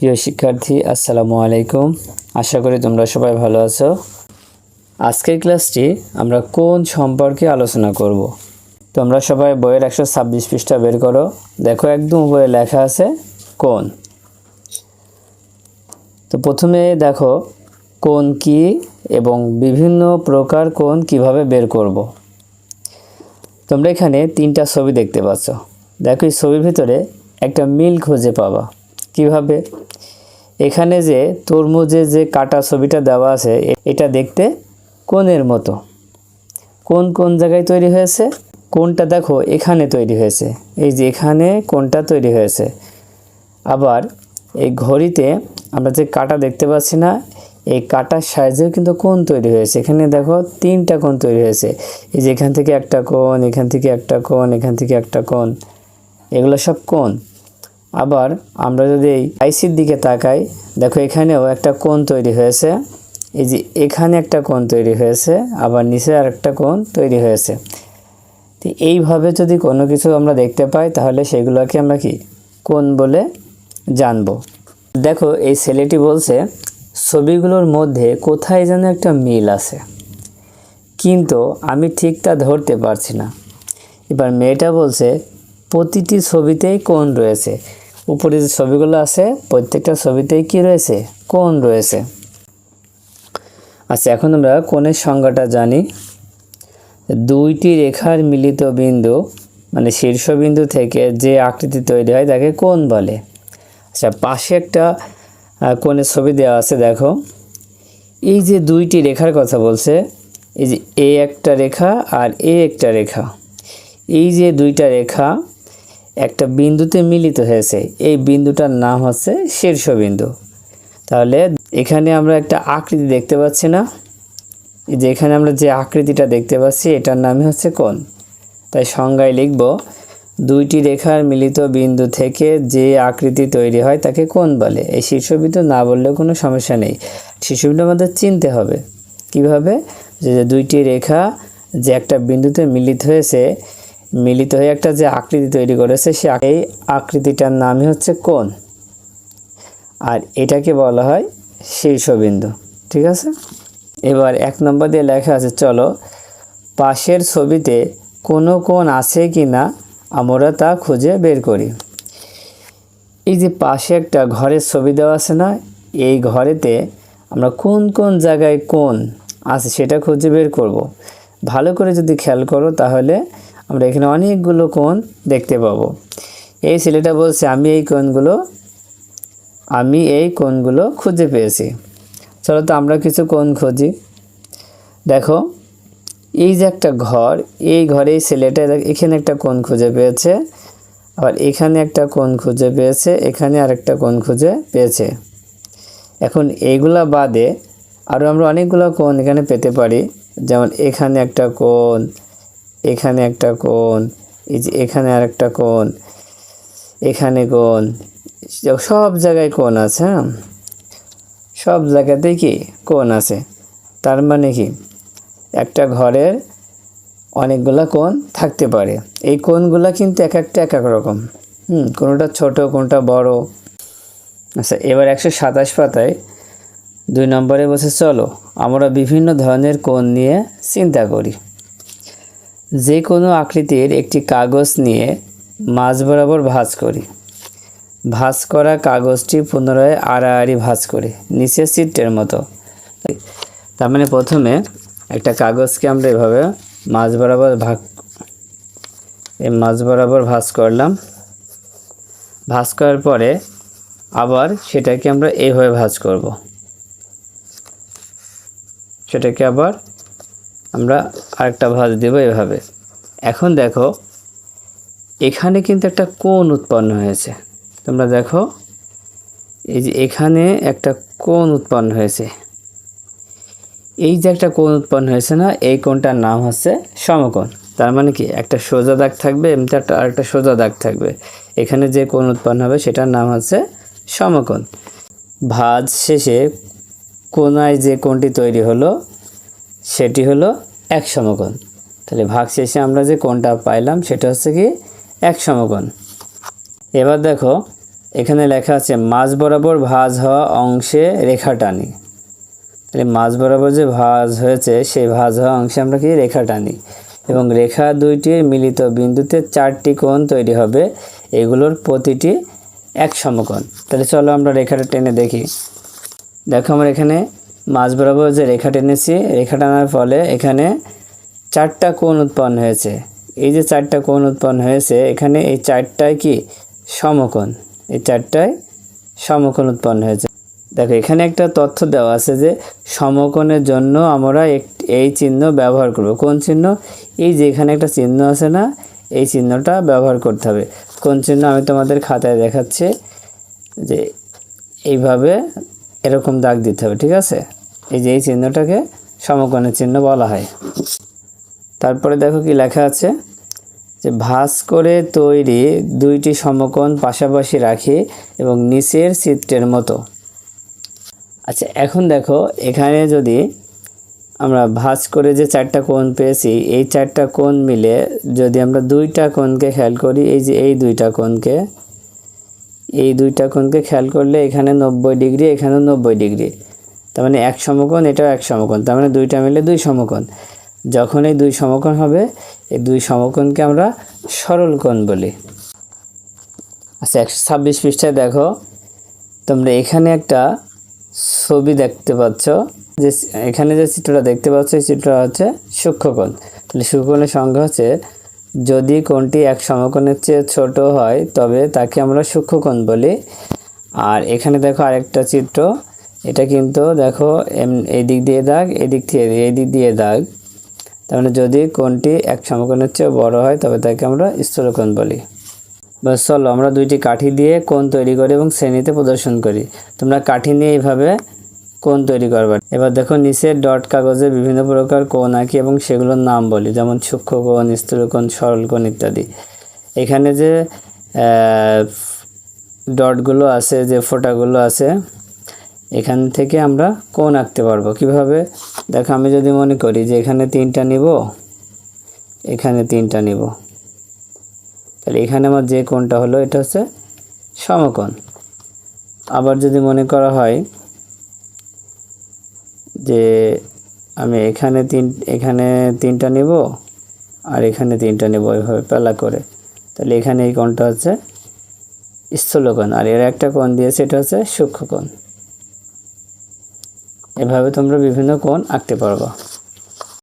প্রিয় শিক্ষার্থী, আসসালামু আলাইকুম। আশা করি তোমরা সবাই ভালো আছো। আজকের ক্লাসটি আমরা কোন সম্পর্কে আলোচনা করব? তোমরা সবাই বইয়ের একশো ছাব্বিশ পৃষ্ঠা বের করো। দেখো একদম বইয়ে লেখা আছে, কোন? তো প্রথমে দেখো, কোন কি এবং বিভিন্ন প্রকার কোন কীভাবে বের করব। তোমরা এখানে তিনটা ছবি দেখতে পাচ্ছ। দেখো এই ছবির ভিতরে একটা মিল খুঁজে পাবা। কীভাবে? এখানে যে তরমুজে যে কাটা ছবিটা দেওয়া আছে, এটা দেখতে কোণের মতো। কোন কোন জায়গায় তৈরি হয়েছে? কোনটা দেখো, এখানে তৈরি হয়েছে। এই যে এখানে কোনটা তৈরি হয়েছে। আবার এই ঘড়িতে আমরা যে কাটা দেখতে পাচ্ছি না, এই কাটার সাইজেও কিন্তু কোন তৈরি হয়েছে। এখানে দেখো তিনটা কোন তৈরি হয়েছে। এই যে এখান থেকে একটা কোন এখান থেকে একটা কোন এখান থেকে একটা কোন এগুলো সব কোণ। আবার আমরা যদি এই আইসির দিকে তাকাই, দেখো এখানেও একটা কোণ তৈরি হয়েছে। এই যে এখানে একটা কোণ তৈরি হয়েছে, আবার নিচে আর একটা কোণ তৈরি হয়েছে। তো এইভাবে যদি কোনো কিছু আমরা দেখতে পাই, তাহলে সেগুলোকে আমরা কি? কোন বলে জানব। দেখো, এই ছেলেটি বলছে, ছবিগুলোর মধ্যে কোথায় যেন একটা মিল আছে। কিন্তু আমি ঠিক তা ধরতে পারছি না। এবার মেয়েটা বলছে প্রতিটি ছবিতেই কোণ রয়েছে। উপরে যে ছবিগুলো আছে, প্রত্যেকটা ছবিতেই কি রয়েছে? কোণ রয়েছে। আচ্ছা এখন আমরা কোণের সংজ্ঞাটা জানি। দুইটি রেখার মিলিত বিন্দু মানে শীর্ষবিন্দু থেকে যে আকৃতি তৈরি হয়, তাকে কোণ বলে। আচ্ছা পাশে একটা কোণের ছবি দেওয়া আছে, দেখো। এই যে দুইটি রেখার কথা বলছে, এই যে এ একটা রেখা আর এ একটা রেখা। এই যে দুইটা রেখা একটা বিন্দুতে মিলিত হয়েছে। এই বিন্দুটার নাম হচ্ছে শীর্ষবিন্দু। তাহলে এখানে আমরা একটা আকৃতি দেখতে পাচ্ছি না। যে এখানে আমরা যে আকৃতিটা দেখতে পাচ্ছি, এটার নামই হচ্ছে কোণ। তাই সংজ্ঞায় লিখব, দুইটি রেখার মিলিত বিন্দু থেকে যে আকৃতি তৈরি হয় তাকে কোণ বলে। এই শীর্ষবিন্দু না বললেও কোনো সমস্যা নেই। শীর্ষবিন্দু আমাদের চিনতে হবে। কীভাবে? যে দুইটি রেখা যে একটা বিন্দুতে মিলিত হয়েছে মিলিত হয়ে একটা যে আকৃতি তৈরি করেছে, সে এই আকৃতিটার নামই হচ্ছে কোণ। আর এটাকে বলা হয় শীর্ষবিন্দু, ঠিক আছে? এবার এক নম্বর দিয়ে লেখা আছে, চলো, পাশের ছবিতে কোনো কোণ আছে কি না আমরা তা খুঁজে বের করি। এই যে পাশে একটা ঘরের ছবি দেওয়া আছে না, এই ঘরেতে আমরা কোন কোন জায়গায় কোন আছে সেটা খুঁজে বের করব। ভালো করে যদি খেয়াল করো তাহলে আমরা এখানে অনেকগুলো কোণ দেখতে পাবো। এই ছেলেটা বলছে, আমি এই কোণগুলো, আমি এই কোণগুলো খুঁজে পেয়েছি। চলো তো আমরা কিছু কোণ খুঁজি। দেখো, এই যে একটা ঘর, এই ঘরে এই ছেলেটা এখানে একটা কোণ খুঁজে পেয়েছে, আবার এখানে একটা কোণ খুঁজে পেয়েছে, এখানে আরেকটা কোণ খুঁজে পেয়েছে। এখন এইগুলা বাদে আরও আমরা অনেকগুলো কোণ এখানে পেতে পারি। যেমন এখানে একটা কোণ এখানে একটা কোণ, এই যে এখানে আর একটা কোণ, এখানে কোণ সব জায়গায় কোণ আছে হ্যাঁ? সব জায়গাতেই কি কোণ আছে। তার মানে কি? একটা ঘরের অনেকগুলা কোণ থাকতে পারে। এই কোণগুলা কিন্তু এক একটা এক এক রকম। হুম, কোনোটা ছোট, কোনটা বড়। আচ্ছা এবার একশো সাতাশ পাতায় দুই নম্বরে বসে চলো, আমরা বিভিন্ন ধরনের কোণ নিয়ে চিন্তা করি। যে কোনো আকৃতির একটি কাগজ নিয়ে মাঝ বরাবর ভাঁজ করি। ভাঁজ করা কাগজটি পুনরায় আড়াআড়ি ভাঁজ করি, নিচে চিত্রের মতো। তার মানে প্রথমে একটা কাগজকে আমরা এভাবে মাঝ বরাবর ভাগ, এই মাঝ বরাবর ভাঁজ করলাম। ভাঁজ করার পরে আবার সেটাকে আমরা এইভাবে ভাঁজ করব। সেটাকে আবার আমরা আরেকটা ভাঁজ দেব এভাবে। এখন দেখো, এখানে কিন্তু একটা কোণ উৎপন্ন হয়েছে। তোমরা দেখো, এই যে এখানে একটা কোণ উৎপন্ন হয়েছে। এই যে একটা কোণ উৎপন্ন হয়েছে না, এই কোণটার নাম হচ্ছে সমকোণ। তার মানে কি? একটা সোজা দাগ থাকবে, এমনি একটা আরেকটা সোজা দাগ থাকবে। এখানে যে কোণ উৎপন্ন হবে, সেটার নাম হচ্ছে সমকোণ। ভাঁজ শেষে কোনায় যে কোণটি তৈরি হলো, সেটি হলো এক সমকোণ। তাহলে ভাগ শেষে আমরা যে কোণটা পাইলাম, সেটা হচ্ছে কি এক সমকোণ। এবার দেখো, এখানে লেখা আছে, মাঝ বরাবর ভাঁজ হওয়া অংশে রেখা টানি। তাহলে মাঝ বরাবর যে ভাঁজ হয়েছে, সেই ভাঁজ হওয়া অংশে আমরা কি রেখা টানি। এবং রেখা দুইটির মিলিত বিন্দুতে চারটি কোণ তৈরি হবে, এগুলোর প্রতিটি এক সমকোণ। তাহলে চলো আমরা রেখাটা টেনে দেখি। দেখো আমরা এখানে মাঝ বরাবর যে রেখা টেনেছি, রেখা টানার ফলে এখানে চারটা কোণ উৎপন্ন হয়েছে। এই যে চারটা কোণ উৎপন্ন হয়েছে, এখানে এই চারটায় কি? সমকোণ। এই চারটায় সমকোণ উৎপন্ন হয়েছে। দেখো, এখানে একটা তথ্য দেওয়া আছে যে সমকোণের জন্য আমরা এই চিহ্ন ব্যবহার করব। কোন চিহ্ন? এই যে এখানে একটা চিহ্ন আছে না, এই চিহ্নটা ব্যবহার করতে হবে। কোন চিহ্ন? আমি তোমাদের খাতায় দেখাচ্ছি যে এইভাবে এরকম দাগ দিতে হবে, ঠিক আছে? এই যে এই চিহ্নটাকে সমকোণের চিহ্ন বলা হয়। তারপরে দেখো কি লেখা আছে, যে ভাঁজ করে তৈরি দুইটি সমকোণ পাশাপাশি রাখি এবং নিচের চিত্রের মতো। আচ্ছা এখন দেখো এখানে যদি আমরা ভাঁজ করে যে চারটা কোণ পেয়েছি, এই চারটা কোণ মিলে যদি আমরা দুইটা কোণকে খেয়াল করি, এই যে এই দুইটা কোণকে, এই দুইটা কোণকে খেয়াল করলে এখানে নব্বই ডিগ্রি, এখানেও নব্বই ডিগ্রি। তার মানে এক সমকোণ, এটাও এক সমকোণ, তার মানে দুইটা মিলে দুই সমকোণ। যখন এই দুই সমকোণ হবে, এই দুই সমকোণকে আমরা সরল কোণ বলি। আচ্ছা একশো ছাব্বিশ পৃষ্ঠায় দেখো, তোমরা এখানে একটা ছবি দেখতে পাচ্ছ, যে এখানে যে চিত্রটা দেখতে পাচ্ছ, এই চিত্রটা হচ্ছে সূক্ষ্মকোণ। তাহলে সূক্ষ্মকোণের সংখ্যা হচ্ছে, যদি কোণটি এক সমকোণের চেয়ে ছোট হয়, তবে তাকে আমরা সূক্ষ্মকোণ বলি। আর এখানে দেখো আরেকটা চিত্র এটা কিন্তু দেখো এই দিক দিয়ে দাগ এই দিক থেকে এই দিক দিয়ে দাগ। তার মানে যদি কোনটি এক সমকোণের চেয়ে বড় হয়, তবে তাকে আমরা স্থূলকোণ বলি। বা চলো আমরা দুইটি কাঠি দিয়ে কোণ তৈরি করি এবং শ্রেণীতে প্রদর্শন করি। তোমরা কাঠি নিয়ে এইভাবে কোণ তৈরি করবে। এবার দেখো নিচে ডট কাগজে বিভিন্ন প্রকার কোণ আঁকি এবং সেগুলোর নাম বলি, যেমন সূক্ষ্ম কোণ স্থূলকোণ সরল কোণ ইত্যাদি। এখানে যে ডটগুলো আছে, যে ফোঁটাগুলো আছে এখান থেকে আমরা কোণ আঁকতে পারব। কীভাবে? দেখো, আমি যদি মনে করি যে এখানে তিনটা নিব, এখানে তিনটা নিব, তাহলে এখানে আমার যে কোণটা হলো, এটা হচ্ছে সমকোণ। আবার যদি মনে করা হয় যে আমি এখানে তিন, এখানে তিনটা নিব আর এখানে তিনটা নেব এইভাবে পেলা করে, তাহলে এখানে এই কোণটা হচ্ছে স্থূলকোণ। আর এর একটা কোণ দিয়েছে, এটা হচ্ছে সূক্ষ্মকোণ। এভাবে তোমরা বিভিন্ন কোণ আঁকতে পারবা।